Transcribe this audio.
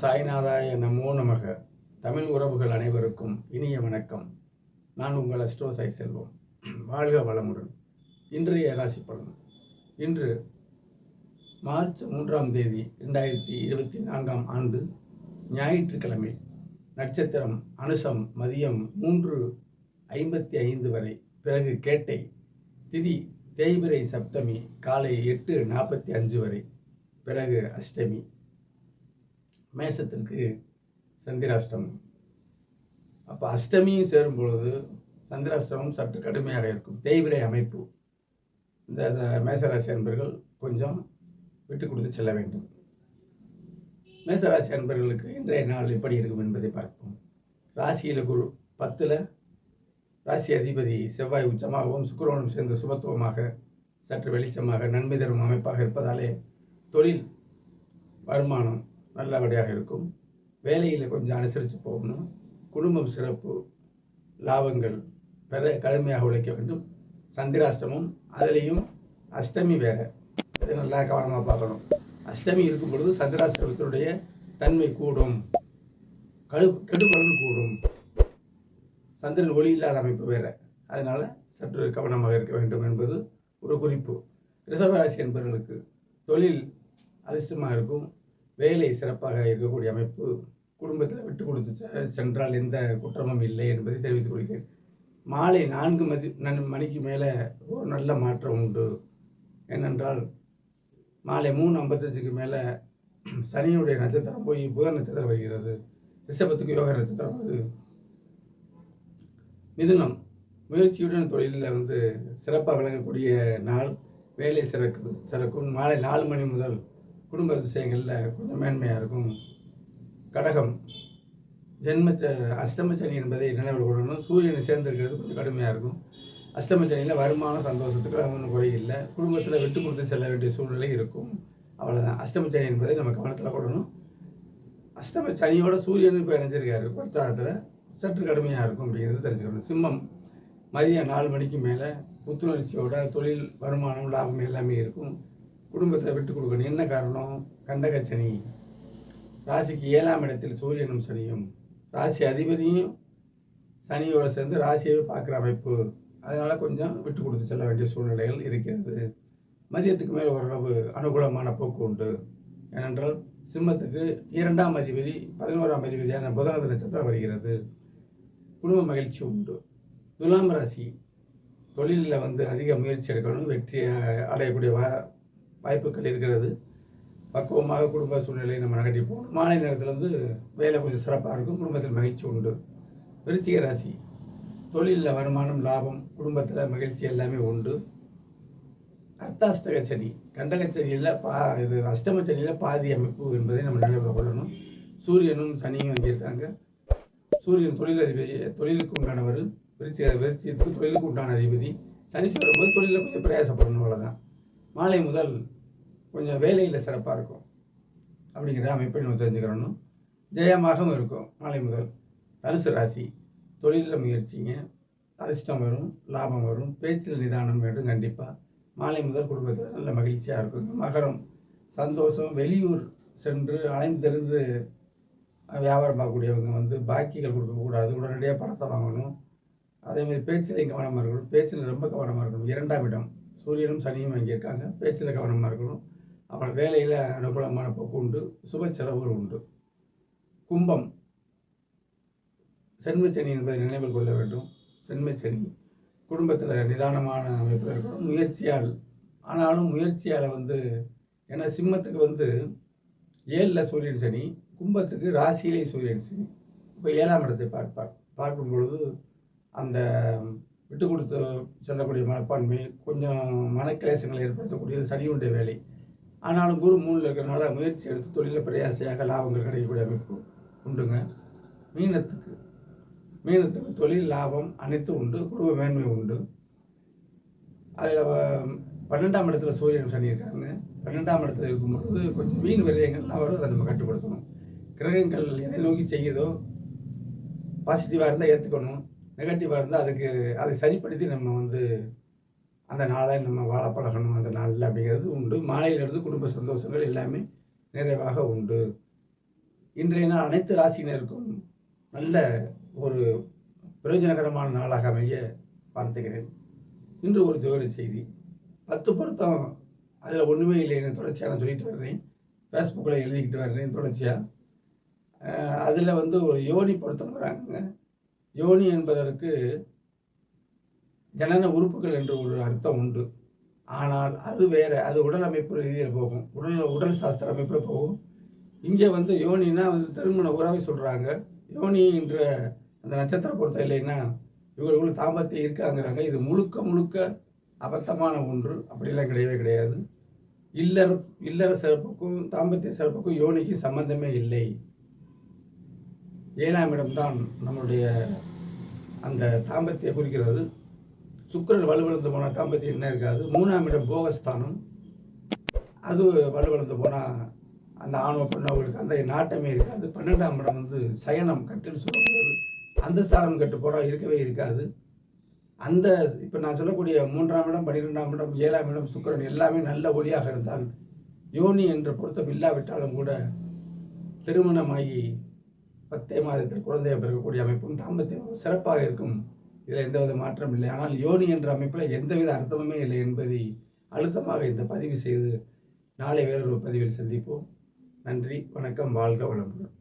சாய்நாதாய நமோ நமக. தமிழ் உறவுகள் அனைவருக்கும் இனிய வணக்கம். நான் உங்கள் அஸ்ட்ரோ சாய் செல்வம் வாழ்க வளமுடன். இன்றைய ராசி பலன். இன்று மார்ச் மூன்றாம் தேதி ரெண்டாயிரத்தி இருபத்தி நான்காம் ஆண்டு ஞாயிற்றுக்கிழமை. நட்சத்திரம் அனுசம் மதியம் மூன்று ஐம்பத்தி ஐந்து வரை. பிறகு கேட்டை திதி தேய்பிரை சப்தமி காலை எட்டு நாற்பத்தி அஞ்சு வரை. பிறகு அஷ்டமி. மேஷத்திற்கு சந்திராஷ்டமம். அப்போ அஷ்டமியும் சேரும் பொழுது சந்திராஷ்டமம் சற்று கடுமையாக இருக்கும். தேய்விரை அமைப்பு. இந்த மேசராசி அன்பர்கள் கொஞ்சம் விட்டு கொடுத்து செல்ல வேண்டும். மேசராசி அன்பர்களுக்கு இன்றைய நாள் எப்படி இருக்கும் என்பதை பார்ப்போம். ராசியில் குரு பத்தில் ராசி அதிபதி செவ்வாய் உச்சமாகவும் சுக்கரவனும் சேர்ந்த சுபத்துவமாக சற்று வெளிச்சமாக நன்மை தரும் அமைப்பாக இருப்பதாலே தொழில் வருமானம் நல்லபடியாக இருக்கும். வேலையில் கொஞ்சம் அனுசரித்து போகணும். குடும்பம் சிறப்பு லாபங்கள் பெற கடுமையாக உழைக்க வேண்டும். சந்திராஷ்டமம் அதுலேயும் அஷ்டமி வேறு. அது நல்லா கவனமாக பார்க்கணும். அஷ்டமி இருக்கும் பொழுது சந்திராஷ்டமத்தினுடைய தன்மை கூடும். கடு கெடுபலன் கூடும். சந்திரன் ஒளி இல்லாத அமைப்பு வேறு. அதனால் சற்று கவனமாக இருக்க வேண்டும் என்பது ஒரு குறிப்பு. ரிஷபராசி என்பவர்களுக்கு தொழில் அதிர்ஷ்டமாக இருக்கும். வேலை சிறப்பாக இருக்கக்கூடிய அமைப்பு குடும்பத்தில் விட்டு கொடுத்து செ- சென்றால் எந்த குற்றமும் இல்லை என்பதை தெரிவித்துக் கொள்கிறேன். மாலை நான்கு மதி மணிக்கு மேலே ஒரு நல்ல மாற்றம் உண்டு. ஏனென்றால் மாலை மூணு ஐம்பத்தஞ்சுக்கு மேலே சனியுடைய நட்சத்திரம் போய் புதன் நட்சத்திரம் வருகிறது. ரிஷபத்துக்கு யோக நட்சத்திரம் அது மிதுனம் முயற்சியுடன் தொழிலில் வந்து சிறப்பாக விளங்கக்கூடிய நாள். வேலை சிறக்கு சிறக்கும். மாலை நாலு மணி முதல் குடும்ப விஷயங்களில் கொஞ்சம் மேன்மையாக இருக்கும். கடகம். ஜென்மச்ச அஷ்டமச்சனி என்பதை நினைவில் கொள்ளணும். சூரியனை சேர்ந்திருக்கிறது கொஞ்சம் கடுமையாக இருக்கும். அஷ்டமச்சனியில் வருமானம் சந்தோஷத்துக்கு ஒன்றும் குறையில்லை. குடும்பத்தில் விட்டு கொடுத்து செல்ல வேண்டிய சூழ்நிலை இருக்கும். அவ்வளோதான் அஷ்டமச்சனி என்பதை நம்ம கவனத்தில் கொள்ளணும். அஷ்டம சனியோட சூரியன் இப்போ இணைஞ்சிருக்காரு. உற்சாகத்தில் சற்று கடுமையாக இருக்கும் அப்படிங்கிறது தெரிஞ்சுக்கணும். சிம்மம். மதியம் நாலு மணிக்கு மேலே புத்துணர்ச்சியோட தொழில் வருமானம் லாபம் எல்லாமே இருக்கும். குடும்பத்தை விட்டு கொடுக்கணும். என்ன காரணம்? கண்டகச்சனி. ராசிக்கு ஏழாம் இடத்தில் சூரியனும் சனியும். ராசி அதிபதியும் சனியோடு சேர்ந்து ராசியவே பார்க்குற அமைப்பு. அதனால் கொஞ்சம் விட்டு கொடுத்து செல்ல வேண்டிய சூழ்நிலைகள் இருக்கிறது. மதியத்துக்கு மேல் ஓரளவு அனுகூலமான போக்கு உண்டு. ஏனென்றால் சிம்மத்துக்கு இரண்டாம் அதிபதி பதினோராம் அதிபதியான புதனது நட்சத்திரம் வருகிறது. குடும்ப மகிழ்ச்சி உண்டு. துலாம் ராசி. தொழிலில் வந்து அதிக முயற்சி எடுக்கணும். வெற்றி அடையக்கூடிய வாய்ப்புகள் இருக்கிறது. பக்குவமாக குடும்ப சூழ்நிலையை நம்ம நகட்டி போகணும். மாலை நேரத்தில் வந்து வேலை கொஞ்சம் சிறப்பாக இருக்கும். குடும்பத்தில் மகிழ்ச்சி உண்டு. விருச்சிக ராசி. தொழிலில் வருமானம் லாபம் குடும்பத்தில் மகிழ்ச்சி எல்லாமே உண்டு. அர்த்தாஷ்டக சனி. கண்டக பா இது அஷ்டம பாதி அமைப்பு என்பதை நம்ம நினைவில் கொள்ளணும். சூரியனும் சனியும் வந்திருக்காங்க சூரியன் தொழில் அதிபதி தொழிலுக்கு உண்டானவர். விருச்சிக விருச்சியத்துக்கு தொழிலுக்கு உண்டான அதிபதி. சனீஸ்வரர் போது தொழிலில் கொஞ்சம் பிரயாசப்படணும் அவ்வளோதான் மாலை முதல் கொஞ்சம் வேலையில் சிறப்பாக இருக்கும். அப்படிங்கிற அமைப்பை நம்ம தெரிஞ்சுக்கிறணும் ஜெயமாகவும் இருக்கும் மாலை முதல். தனுசு ராசி தொழிலில் முயற்சிங்க. அதிர்ஷ்டம் வரும் லாபம் வரும் பேச்சில் நிதானம் வேண்டும் கண்டிப்பாக மாலை முதல் குடும்பத்தில் நல்ல மகிழ்ச்சியாக இருக்கும் மகரம் சந்தோஷம் வெளியூர் சென்று அலைந்தெறிந்து வியாபாரம் பார்க்கக்கூடியவங்க வந்து பாக்கிகள் கொடுக்கக்கூடாது உடனடியாக பணத்தை வாங்கணும். அதேமாதிரி பேச்சிலையும் கவனமாக இருக்கணும். பேச்சில் ரொம்ப கவனமாக இருக்கணும். இரண்டாம் இடம். சூரியனும் சனியும் அங்கே இருக்காங்க. பேச்சில் கவனமாக இருக்கணும். அவன் வேலையில் அனுகூலமான போக்கு உண்டு. சுப செலவுகள் உண்டு. கும்பம். சென்மச்சனி என்பதை நினைவில் கொள்ள வேண்டும். சென்மச்சனி குடும்பத்தில் நிதானமான அமைப்பில் இருக்கணும். முயற்சியால். ஆனாலும் முயற்சியால் வந்து ஏன்னா சிம்மத்துக்கு வந்து ஏழில் சூரியன் சனி கும்பத்துக்கு ராசியிலே சூரியன் சனி. இப்போ ஏழாம் இடத்தை பார்ப்பார். பார்க்கும் பொழுது அந்த விட்டு கொடுத்து செல்லக்கூடிய மனப்பான்மை கொஞ்சம் மனக்கிளேசங்களை ஏற்படுத்தக்கூடியது சனியுடைய வேலை. ஆனாலும் குரு மூணில் இருக்கிறனால முயற்சி எடுத்து தொழிலில் பிரயாசையாக லாபங்கள் கிடைக்கக்கூடிய அமைப்பு உண்டுங்க. மீனத்துக்கு மீனத்துக்கு தொழில் லாபம் அனைத்தும் உண்டு குடும்ப மேன்மை உண்டு. அதில் பன்னெண்டாம் இடத்துல சூரியன் சனி இருக்காங்க பன்னெண்டாம் இடத்துல இருக்கும் பொழுது கொஞ்சம் வீண் விரயங்கள்லாம் வரும் அதை நம்ம கட்டுப்படுத்தணும். கிரகங்கள் எதை நோக்கி செய்யுதோ பாசிட்டிவாக இருந்தால் ஏற்றுக்கணும் நெகட்டிவாக இருந்தால் அதுக்கு அதை சரிப்படுத்தி நம்ம வந்து அந்த நாளை நம்ம வாழ பழகணும். அந்த நாளில் அப்படிங்கிறது உண்டு. மாலையிலிருந்து குடும்ப சந்தோஷங்கள் எல்லாமே நிறைவாக உண்டு. இன்றைய நாள் அனைத்து ராசியினருக்கும் நல்ல ஒரு பிரயோஜனகரமான நாளாக அமைய வாழ்த்துகிறேன். இன்று ஒரு ஜோதி செய்தி. பத்து பொருத்தம். அதில் ஒன்றுமே இல்லைன்னு தொடர்ச்சியாக நான் சொல்லிட்டு வர்றேன். ஃபேஸ்புக்கில் எழுதிக்கிட்டு வர்றேன் தொடர்ச்சியாக அதில் வந்து ஒரு யோனி பொருத்தம்ங்கிறாங்க யோனி என்பதற்கு ஜனன உறுப்புகள் என்று ஒரு அர்த்தம் உண்டு. ஆனால் அது வேற அது உடல் அமைப்பு ரீதியில் போகும். உடல் உடல் சாஸ்திர அமைப்பில் போகும். இங்கே வந்து யோனின்னா வந்து திருமண உறவை சொல்கிறாங்க யோனி என்ற அந்த நட்சத்திர பொருத்தம் இல்லைன்னா இவர்களுக்குள்ள தாம்பத்தியம் இருக்காங்கிறாங்க. இது முழுக்க முழுக்க அபத்தமான ஒன்று. அப்படிலாம் கிடையவே கிடையாது. இல்லற இல்லற சிறப்புக்கும் தாம்பத்திய சிறப்புக்கும் யோனிக்கு சம்பந்தமே இல்லை. ஏழாம் இடம்தான் நம்மளுடைய அந்த தாம்பத்தியை குறிக்கிறது. சுக்கிரன் வலுவிழந்து போனால் தாம்பத்தியம் என்ன இருக்காது. மூணாம் இடம் போகஸ்தானம். அது வலுவிழந்து போனால் அந்த ஆணவ பெண்ணவர்களுக்கு அந்த நாட்டமே இருக்காது. பன்னெண்டாம் இடம் வந்து சயனம் கட்டுன்னு சொல்லுறது அந்த ஸ்தானம் கட்டு போனால் இருக்கவே இருக்காது. அந்த இப்போ நான் சொல்லக்கூடிய மூன்றாம் இடம் பன்னிரெண்டாம் இடம் ஏழாம் இடம் சுக்கிரன் எல்லாமே நல்ல ஒளியாக இருந்தால் யோனி என்ற பொருத்தம் இல்லாவிட்டாலும் கூட திருமணமாகி பத்தே மாதத்தில் குழந்தையை பிறக்கக்கூடிய அமைப்பும் தாம்பத்தியம் சிறப்பாக இருக்கும். இதில் எந்தவித மாற்றம் இல்லை. ஆனால் யோனி என்ற அமைப்பில் எந்தவித அர்த்தமுமே இல்லை என்பதை அழுத்தமாக இந்த பதிவு செய்து நாளை வேறொரு பதிவில் சந்திப்போம். நன்றி வணக்கம் வாழ்க வளமுடன்.